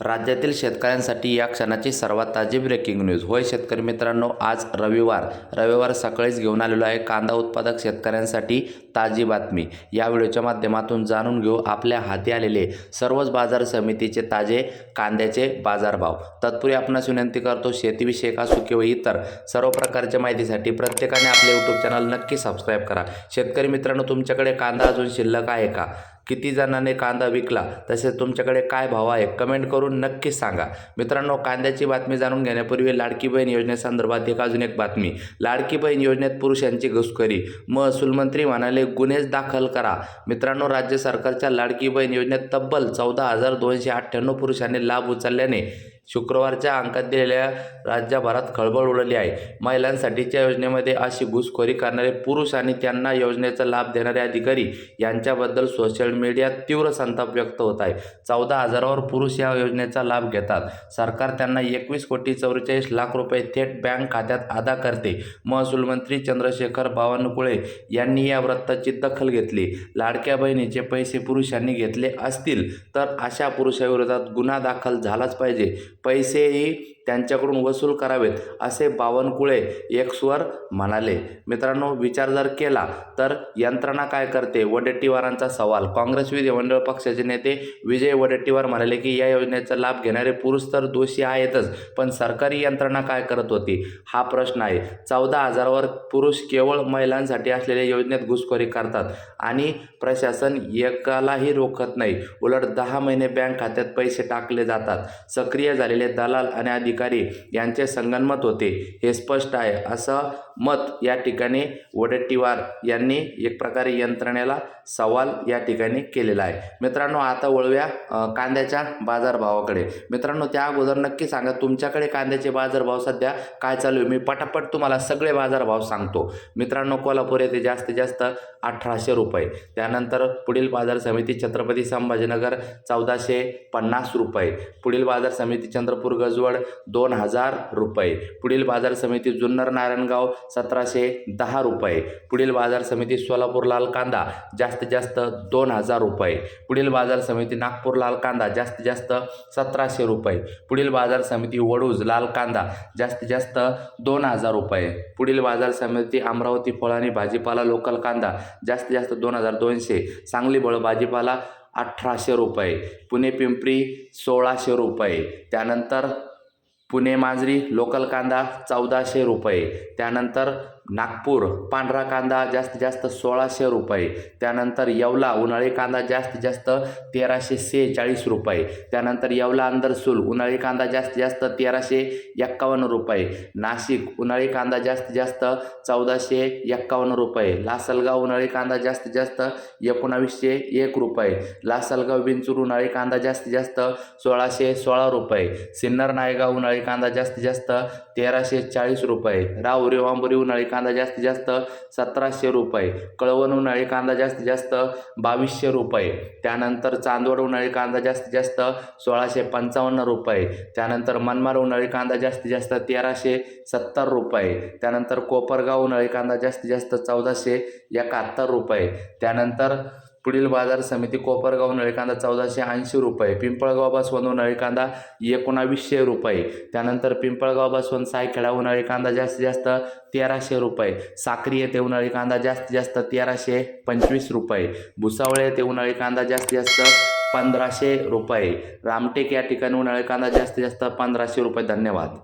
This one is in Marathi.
राज्यातील शेतकऱ्यांसाठी या क्षणाची सर्वात ताजी ब्रेकिंग न्यूज होय शेतकरी मित्रांनो आज रविवार. रविवार सकाळीच घेऊन आलेलो आहे कांदा उत्पादक शेतकऱ्यांसाठी ताजी बातमी. या व्हिडिओच्या माध्यमातून जाणून घेऊ आपल्या हाती आलेले सर्वच बाजार समितीचे ताजे कांद्याचे बाजारभाव. तत्पूर्वी आपणास विनंती करतो शेतीविषयक असू किंवा इतर सर्व प्रकारच्या माहितीसाठी प्रत्येकाने आपले यूट्यूब चॅनल नक्की सबस्क्राईब करा. शेतकरी मित्रांनो तुमच्याकडे कांदा अजून शिल्लक आहे का? किती जणांनी कांदा विकला तसेच तुमच्याकडे काय भाव आहे कमेंट करून नक्कीच सांगा. मित्रांनो कांद्याची बातमी जाणून घेण्यापूर्वी लाडकी बहीण योजनेसंदर्भात एक अजून एक बातमी. लाडकी बहीण योजनेत पुरुषांची घुसखोरी. महसूल मंत्री म्हणाले गुन्हेच दाखल करा. मित्रांनो राज्य सरकारच्या लाडकी बहीण योजनेत तब्बल चौदा हजार दोनशे अठ्ठ्याण्णव पुरुषांनी लाभ उचलल्याने शुक्रवारच्या अंकात दिलेल्या राज्यभरात खळबळ उडवली आहे. महिलांसाठीच्या योजनेमध्ये अशी घुसखोरी करणारे पुरुष आणि त्यांना योजनेचा लाभ देणारे अधिकारी यांच्याबद्दल सोशल मीडियात तीव्र संताप व्यक्त होत आहे. चौदा हजारावर पुरुष या योजनेचा लाभ घेतात. सरकार त्यांना एकवीस कोटी चौवेचाळीस लाख रुपये थेट बँक खात्यात अदा करते. महसूल मंत्री चंद्रशेखर बावनकुळे यांनी या वृत्ताची दखल घेतली. लाडक्या बहिणीचे पैसे पुरुषांनी घेतले असतील तर अशा पुरुषाविरोधात गुन्हा दाखल झालाच पाहिजे. पैसेही त्यांच्याकडून वसूल करावेत असे बावनकुळे एक्सवर म्हणाले. मित्रांनो विचार जर केला तर यंत्रणा काय करते? वडेट्टीवारांचा सवाल. काँग्रेस विधिमंडळ पक्षाचे नेते विजय वडेट्टीवार म्हणाले की या योजनेचा लाभ घेणारे पुरुष तर दोषी आहेतच पण सरकारी यंत्रणा काय करत होती? हा प्रश्न आहे. चौदा हजारावर पुरुष केवळ महिलांसाठी असलेल्या योजनेत घुसखोरी करतात आणि प्रशासन एकालाही रोखत नाही. उलट दहा महिने बँक खात्यात पैसे टाकले जातात. सक्रिय झालेले दलाल आणि अधिकारी यांचे संगनमत होते. हे स्पष्ट आहे. असं मत या ठिकाणी वडेट्टीवार यांनी एक प्रकारे यंत्रणेला सवाल या ठिकाणी केलेला आहे. मित्रांनो आता वळूया कांद्याच्या बाजारभावाकडे. मित्रांनो त्या अगोदर नक्की सांगा तुमच्याकडे कांद्याचे बाजारभाव सध्या काय चालू आहे? मी पटापट तुम्हाला सगळे बाजारभाव सांगतो. मित्रांनो कोल्हापूर येथे जास्तीत जास्त अठराशे रुपये. त्यानंतर पुढील बाजार समिती छत्रपती संभाजीनगर चौदाशे पन्नास रुपये. पुढील बाजार समिती चंद्रपूर गजवड दोन हजार रुपये. पुढील बाजार समिती जुन्नर नारायणगाव सतराशे दहा रुपये. पुढील बाजार समिती सोलापूर लाल कांदा जास्तीत जास्त दोन हजार रुपये. पुढील बाजार समिती नागपूर लाल कांदा जास्तीत जास्त सतराशे रुपये. पुढील बाजार समिती वडूज लाल कांदा जास्तीत जास्त दोन हजार रुपये. पुढील बाजार समिती अमरावती फळ आणि भाजीपाला लोकल कांदा जास्तीत जास्त दोन हजार दोनशे. सांगली बळ भाजीपाला अठराशे रुपये. पुणे पिंपरी सोळाशे रुपये. त्यानंतर पुणे मांजरी लोकल कांदा चौदाशे रुपये. त्यानंतर नागपूर पांढरा कांदा जास्तीत जास्त सोळाशे रुपये. त्यानंतर येवला उन्हाळी कांदा जास्तीत जास्त तेराशे सेहेचाळीस रुपये. त्यानंतर येवला अंदरसूल उन्हाळी कांदा जास्तीत जास्त तेराशे एक्कावन्न रुपये. नाशिक उन्हाळी कांदा जास्तीत जास्त चौदाशे एक्कावन्न रुपये. लासलगाव उन्हाळी कांदा जास्तीत जास्त एकोणावीसशे एक रुपये. लासलगाव बिंचूर उन्हाळी कांदा जास्तीत जास्त सोळाशे सोळा रुपये. सिन्नर नायगाव उन्हाळी उन्हाळी कांदा जास्तीत जास्त तेराशे चाळीस रुपये. राहुरी वांबुरी उन्हाळी कांदा जास्तीत जास्त सतराशे रुपये. कळवण उन्हाळी कांदा जास्तीत जास्त बावीसशे रुपये. त्यानंतर चांदवड उन्हाळी कांदा जास्तीत जास्त सोळाशे पंचावन्न रुपये. त्यानंतर मनमाड उन्हाळी कांदा जास्तीत जास्त तेराशे सत्तर रुपये. त्यानंतर कोपरगाव उन्हाळी कांदा जास्तीत जास्त चौदाशे एकाहत्तर रुपये. त्यानंतर पुढील बाजार समिती कोपरगाव उन्हाळी कांदा चौदाशे ऐंशी रुपये पिंपळगाव बसवंत उन्हाळी कांदा एकोणावीसशे रुपये त्यानंतर पिंपळगाव बसवंत सायखेडा उन्हाळी कांदा जास्तीत जास्त तेराशे रुपये साक्री येथे उन्हाळी कांदा जास्तीत जास्त तेराशे पंचवीस रुपये भुसावळ येथे उन्हाळी कांदा जास्तीत जास्त पंधराशे रुपये रामटेक या ठिकाणी उन्हाळी कांदा जास्तीत जास्त पंधराशे रुपये. धन्यवाद.